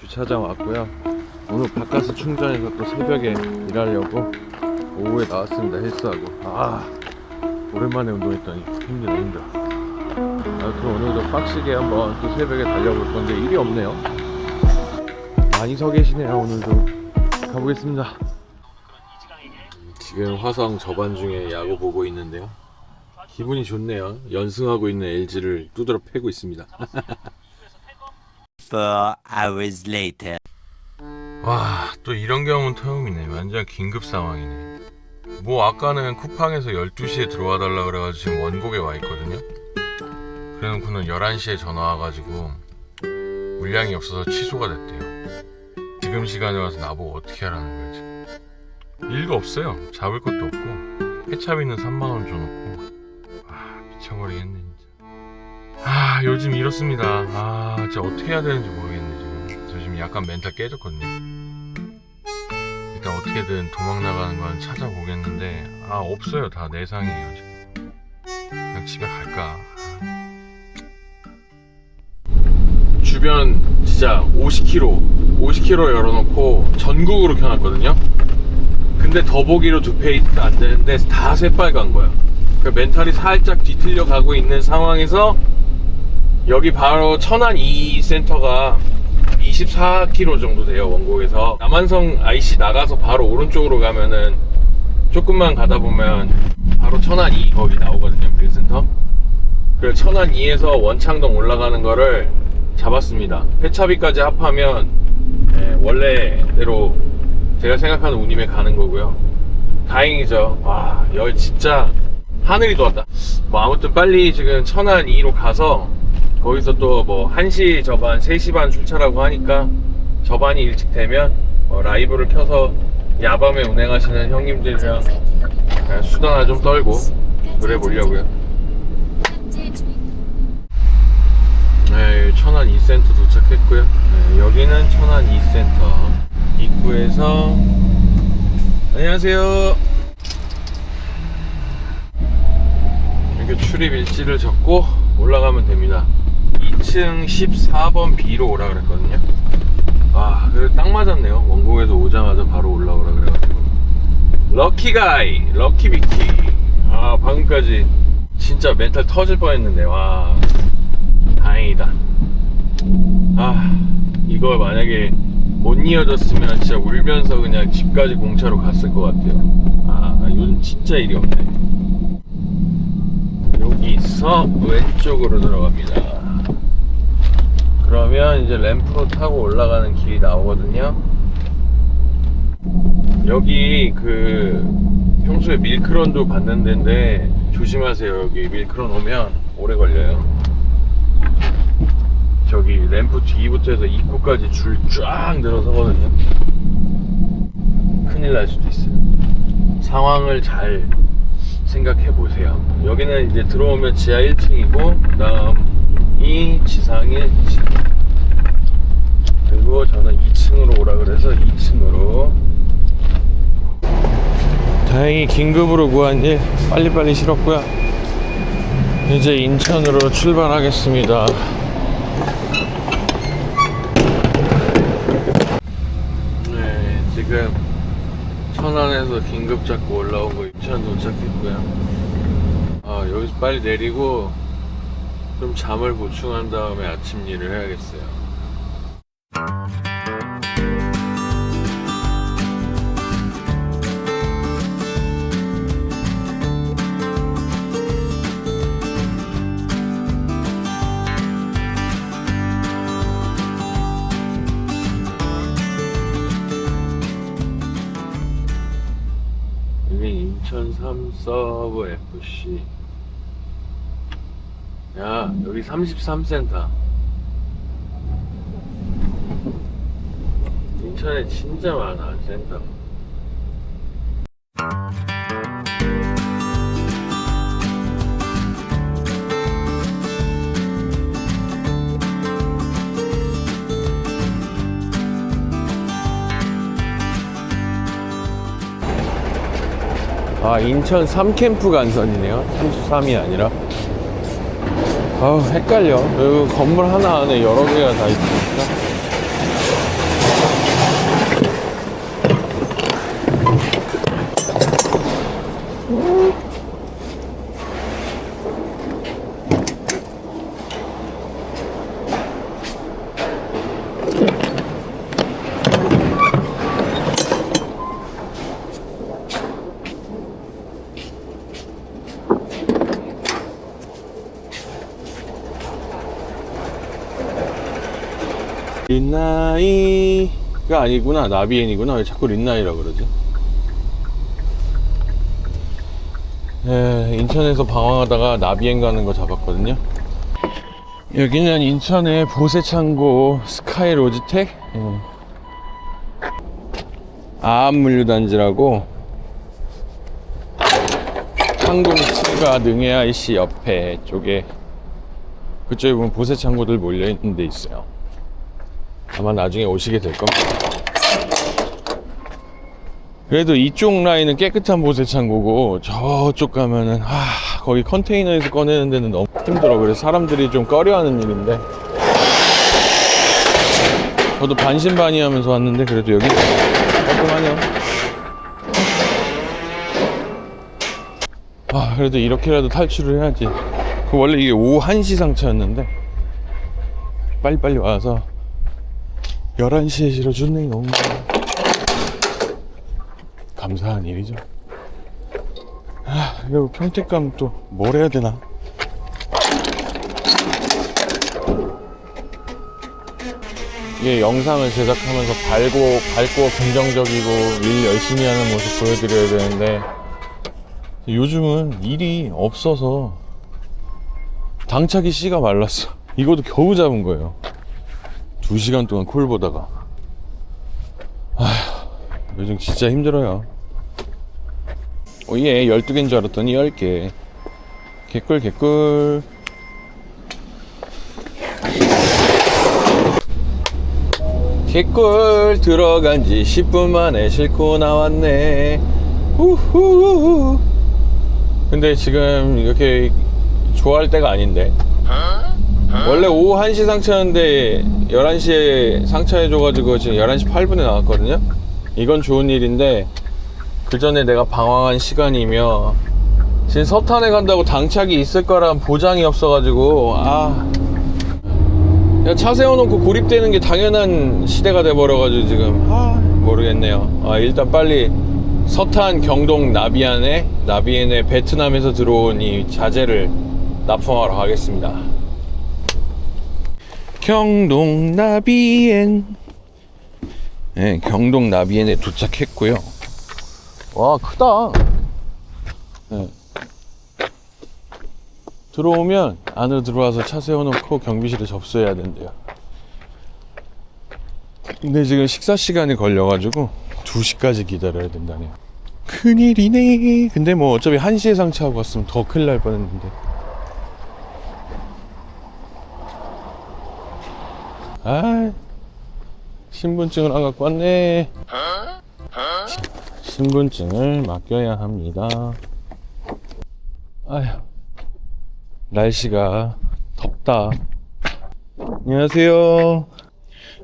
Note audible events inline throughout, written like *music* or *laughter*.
주차장 왔고요. 오늘 바카스 충전해서 또 새벽에 일하려고 오후에 나왔습니다. 헬스하고. 아, 오랜만에 운동했더니 힘들어. 아, 그럼 오늘도 빡시게 한번 또 새벽에 달려볼 건데 일이 없네요. 많이 서 계시네요, 오늘도. 가보겠습니다. 지금 화성 저반 중에 야구 보고 있는데요. 기분이 좋네요. 연승하고 있는 LG를 두드러 패고 있습니다. *laughs* Four hours later. 와, 또 이런 경우는 처음이네. 완전 긴급 상황이네. 뭐 아까는 쿠팡에서 12시에 들어와 달라 그래가지고 지금 원곡에 와 있거든요. 그래놓고는 11시에 전화 와가지고 물량이 없어서 취소가 됐대요. 지금 시간에 와서 나보고 어떻게 하라는 거야 지금. 일도 없어요. 잡을 것도 없고 회차비는 3만 원 줘놓고 아 미쳐버리겠네. 아 요즘 이렇습니다. 아 진짜 어떻게 해야 되는지 모르겠네 지금. 저 지금 약간 멘탈 깨졌거든요. 일단 어떻게든 도망 나가는 건 찾아보겠는데 아 없어요 다 내상이에요 지금. 그냥 집에 갈까. 주변 진짜 50km, 50km 열어놓고 전국으로 켜놨거든요. 근데 더보기로 두 페이지 안 되는데 다 새빨간 거야. 그 멘탈이 살짝 뒤틀려 가고 있는 상황에서 여기 바로 천안 이 센터가 24km 정도 돼요 원곡에서. 남한성 IC 나가서 바로 오른쪽으로 가면은 조금만 가다 보면 바로 천안 이 거기 나오거든요 물류센터. 그래서 천안 2에서 원창동 올라가는 거를 잡았습니다. 회차비까지 합하면 예, 원래대로 제가 생각하는 운임에 가는 거고요. 다행이죠. 와 여기 진짜 하늘이 도왔다. 뭐 아무튼 빨리 지금 천안 2로 가서 거기서 또 뭐 1시 저반, 3시 반 출차라고 하니까 저반이 일찍 되면 어, 라이브를 켜서 야밤에 운행하시는 형님들이랑 그냥 수다나 좀 떨고 그래 보려고요. 네, 천안 이센터 도착했고요. 네, 여기는 천안 이센터 입구에서 안녕하세요. 이렇게 출입 일지를 적고 올라가면 됩니다. 2층 14번 B로 오라 그랬거든요. 아, 딱 맞았네요. 원곡에서 오자마자 바로 올라오라 그래가지고. 럭키 가이, 럭키 비키. 아, 방금까지 진짜 멘탈 터질 뻔했는데, 와, 다행이다. 아, 이거 만약에 못 이어졌으면 진짜 울면서 그냥 집까지 공차로 갔을 것 같아요. 아, 요즘 진짜 일이 없네. 여기서 왼쪽으로 들어갑니다. 그러면 이제 램프로 타고 올라가는 길이 나오거든요. 여기 그 평소에 밀크런도 받는 데인데 조심하세요. 여기 밀크런 오면 오래 걸려요. 저기 램프 뒤부터 해서 입구까지 줄 쫙 늘어서거든요. 큰일 날 수도 있어요. 상황을 잘 생각해 보세요. 여기는 이제 들어오면 지하 1층이고, 그 다음 이 지상 1층. 그리고 저는 2층으로 오라 그래서 2층으로. 다행히 긴급으로 구한 일 빨리빨리 실었고요. 이제 인천으로 출발하겠습니다. 네, 지금 천안에서 긴급 잡고 올라오고 인천 도착했고요. 아, 여기서 빨리 내리고 좀 잠을 보충한 다음에 아침 일을 해야겠어요. 인천 삼서브 FC. 야, 여기 33센터. 인천에 진짜 많아, 센터. 아 인천 3캠프 간선이네요 33이 아니라 아우 헷갈려. 여기 건물 하나 안에 여러 개가 다 있으니까 린나이 가 아니구나 나비엔이구나. 왜 자꾸 린나이라 그러지? 에, 인천에서 방황하다가 나비엔 가는 거 잡았거든요. 여기는 인천의 보세창고 스카이 로지텍? 예. 아암물류단지라고 항공치가 능해 IC 옆에 쪽에 그쪽에 보면 보세창고들 몰려있는 데 있어요 아마 나중에 오시게 될 겁니다. 그래도 이쪽 라인은 깨끗한 보세 창고고 저쪽 가면은 아 거기 컨테이너에서 꺼내는 데는 너무 힘들어. 그래서 사람들이 좀 꺼려하는 일인데. 저도 반신반의하면서 왔는데 그래도 여기 깔끔하네요. 아 그래도 이렇게라도 탈출을 해야지. 그 원래 이게 오후 1시 상차였는데 빨리빨리 와서 11시에 실어주네요 감사한 일이죠 아 이거 평택감 또뭘 해야 되나 이게 영상을 제작하면서 밝고 밝고 긍정적이고 일 열심히 하는 모습 보여드려야 되는데 요즘은 일이 없어서 당차기 씨가 말랐어. 이것도 겨우 잡은 거예요. 두 시간 동안 콜 보다가. 아휴, 요즘 진짜 힘들어요. 오예, 12개인 줄 알았더니 10개. 개꿀, 개꿀. 개꿀 들어간 지 10분 만에 싣고 나왔네. 우후. 근데 지금 이렇게 좋아할 때가 아닌데. 원래 오후 1시 상차였는데 11시에 상차해줘가지고 지금 11시 8분에 나왔거든요. 이건 좋은 일인데 그 전에 내가 방황한 시간이며 지금 서탄에 간다고 당착이 있을 거란 보장이 없어가지고 아. 그냥 차 세워놓고 고립되는 게 당연한 시대가 돼버려가지고 지금 아 모르겠네요. 아 일단 빨리 서탄 경동 나비안에 나비엔에 베트남에서 들어온 이 자재를 납품하러 가겠습니다. 경동 나비엔 네, 경동 나비엔에 도착했고요. 와 크다. 네. 들어오면 안으로 들어와서 차 세워놓고 경비실에 접수해야 된대요. 근데 지금 식사 시간이 걸려가지고 2시까지 기다려야 된다네요. 큰일이네. 근데 뭐 어차피 1시에 상차하고 왔으면 더 큰일 날 뻔했는데. 아, 신분증을 안 갖고 왔네. 신분증을 맡겨야 합니다. 아휴, 날씨가 덥다. 안녕하세요.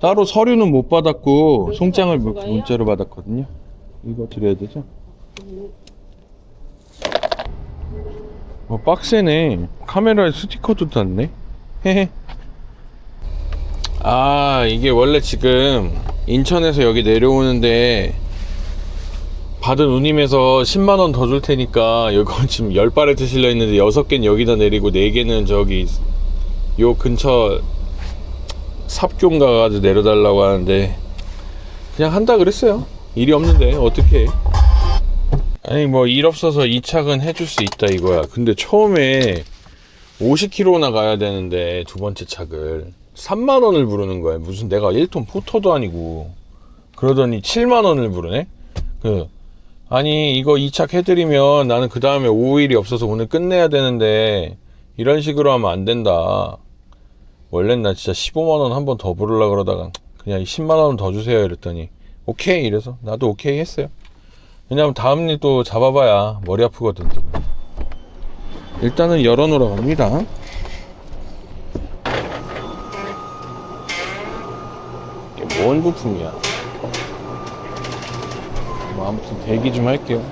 따로 서류는 못 받았고 송장을 문- 문자로 받았거든요. 이거 드려야 되죠? 어, 빡세네. 카메라에 스티커도 땄네. 헤헤. 아, 이게 원래 지금 인천에서 여기 내려오는데 받은 운임에서 10만원 더 줄 테니까 이거 *laughs* 지금 10발에 드실려 했는데 6개는 여기다 내리고 4개는 저기 요 근처 삽교 가가지고 내려달라고 하는데 그냥 한다 그랬어요. 일이 없는데 어떻게 아니 뭐 일 없어서 이 착은 해줄 수 있다 이거야. 근데 처음에 50km나 가야 되는데 두 번째 착을 3만 원을 부르는 거야. 무슨 내가 1톤 포터도 아니고. 그러더니 7만 원을 부르네? 그 아니 이거 이착 해드리면 나는 그 다음에 5일이 없어서 오늘 끝내야 되는데 이런 식으로 하면 안 된다. 원래는 나 진짜 15만 원 한 번 더 부르려 그러다가 그냥 10만 원 더 주세요 이랬더니 오케이 이래서 나도 오케이 했어요. 왜냐면 다음 일 또 잡아봐야 머리 아프거든 또. 일단은 열어놓으라고 합니다 부품이야 뭐 아무튼 대기 좀 할게요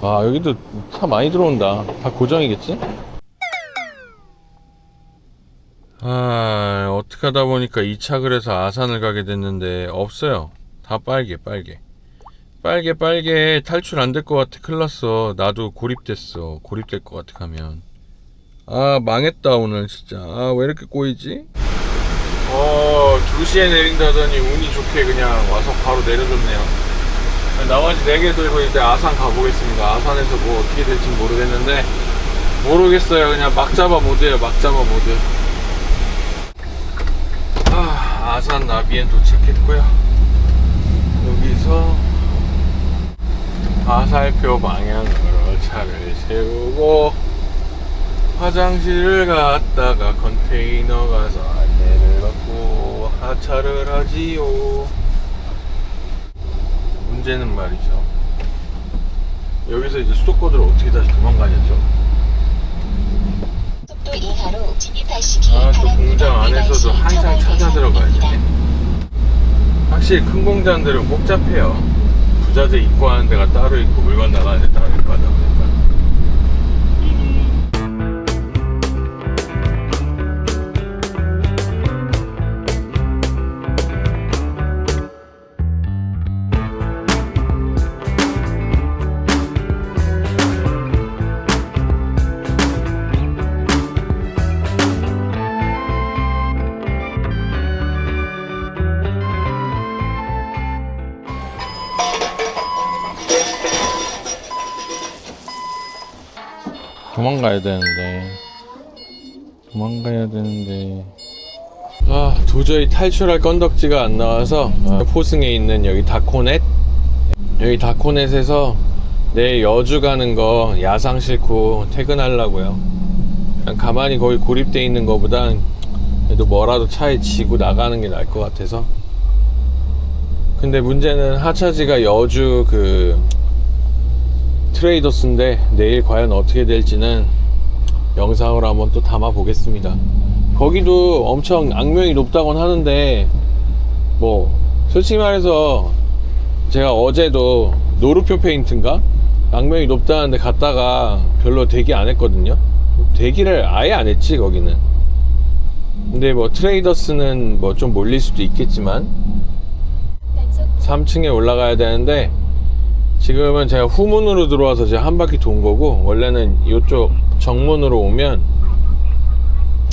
아 여기도 차 많이 들어온다 다 고정이겠지? 아, 어떻게 하다 보니까 이착을 해서 아산을 가게 됐는데 없어요. 다 빨개, 빨개. 빨개, 빨개. 탈출 안 될 것 같아. 큰일 났어. 나도 고립됐어. 고립될 것 같아, 가면. 아, 망했다, 오늘 진짜. 아, 왜 이렇게 꼬이지? 어, 2시에 내린다더니 운이 좋게 그냥 와서 바로 내려줬네요. 나머지 4개 들고 이제 아산 가보겠습니다. 아산에서 뭐 어떻게 될지 모르겠는데, 모르겠어요. 그냥 막 잡아 모드예요. 막 잡아 모드. 아, 아산 나비엔 도착했고요. 여기서 화살표 방향으로 차를 세우고 화장실을 갔다가 컨테이너 가서 하차를 하지요. 문제는 말이죠. 여기서 이제 수도권으로 어떻게 다시 도망가냐죠. 속도 이하로 진입하시기 아, 또. 공장 안에서도 처벌 찾아 들어가야. 되네. 확실히 큰 공장들은 복잡해요. 부자재 입고하는 데가 따로 있고 물건 나가는 데 따로 있고 하다 보 도망가야 되는데. 도망가야 되는데. 아 도저히 탈출할 건덕지가 안 나와서 아, 포승에 있는 여기 다코넷? 여기 다코넷에서 내일 여주 가는 거 야상 싫고 퇴근하려고요. 그냥 가만히 거기 고립돼 있는 거보단 그래도 뭐라도 차에 지고 나가는 게 나을 것 같아서. 근데 문제는 하차지가 여주 그 트레이더스인데 내일 과연 어떻게 될지는 영상으로 한번 또 담아 보겠습니다. 거기도 엄청 악명이 높다곤 하는데 뭐 솔직히 말해서 제가 어제도 노루표 페인트인가 악명이 높다는데 갔다가 별로 대기 안 했거든요. 대기를 아예 안 했지 거기는. 근데 뭐 트레이더스는 뭐 좀 몰릴 수도 있겠지만 3층에 올라가야 되는데 지금은 제가 후문으로 들어와서 제가 한 바퀴 돈 거고 원래는 이쪽 정문으로 오면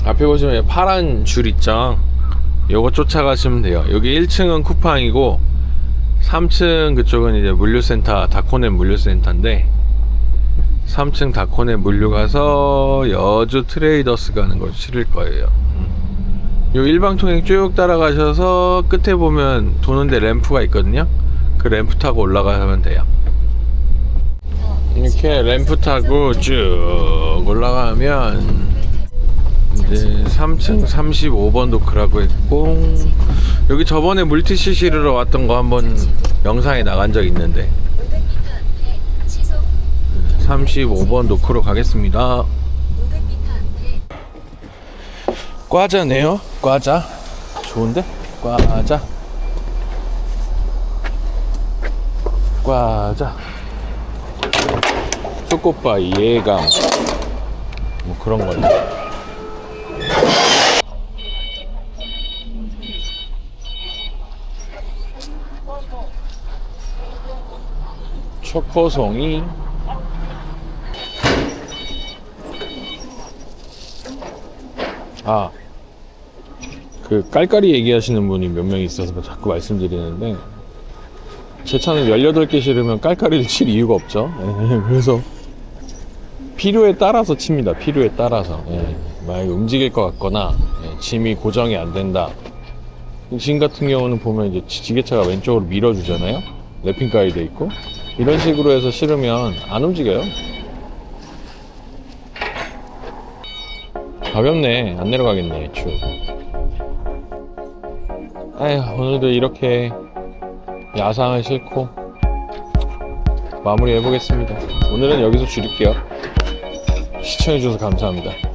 앞에 보시면 파란 줄 있죠? 요거 쫓아가시면 돼요. 여기 1층은 쿠팡이고 3층 그쪽은 이제 물류센터 다코넷 물류센터인데 3층 다코넷 물류 가서 여주 트레이더스 가는 걸 치를 거예요. 음. 요 일방통행 쭉 따라가셔서 끝에 보면 도는데 램프가 있거든요. 그 램프 타고 올라가면 돼요 이렇게 램프 타고 쭉 올라가면 이제 3층 35번 도크라고 했고 여기 저번에 물티 시시르러 왔던 거 한번 영상에 나간 적 있는데. 35번 도크로 가겠습니다. 과자네요. 과자. 좋은데? 과자. 과자 초코파이 예감. 뭐 그런 거요 초코송이. 아, 그 깔깔이 얘기하시는 분이 몇 명 있어서 자꾸 말씀드리는데 제 차는 18개 실으면 깔깔이를 칠 이유가 없죠. 예, *laughs* 그래서 필요에 따라서 칩니다. 필요에 따라서. 예, 만약에 움직일 것 같거나 예, 짐이 고정이 안 된다. 지금 같은 경우는 보면 이제 지- 지게차가 왼쪽으로 밀어주잖아요. 랩핑 가이 돼 있고 이런 식으로 해서 실으면 안 움직여요. 가볍네. 안 내려가겠네. 쭉. 아휴 오늘도 이렇게 야상을 싣고 마무리해 보겠습니다. 오늘은 여기서 줄일게요. 시청해주셔서 감사합니다.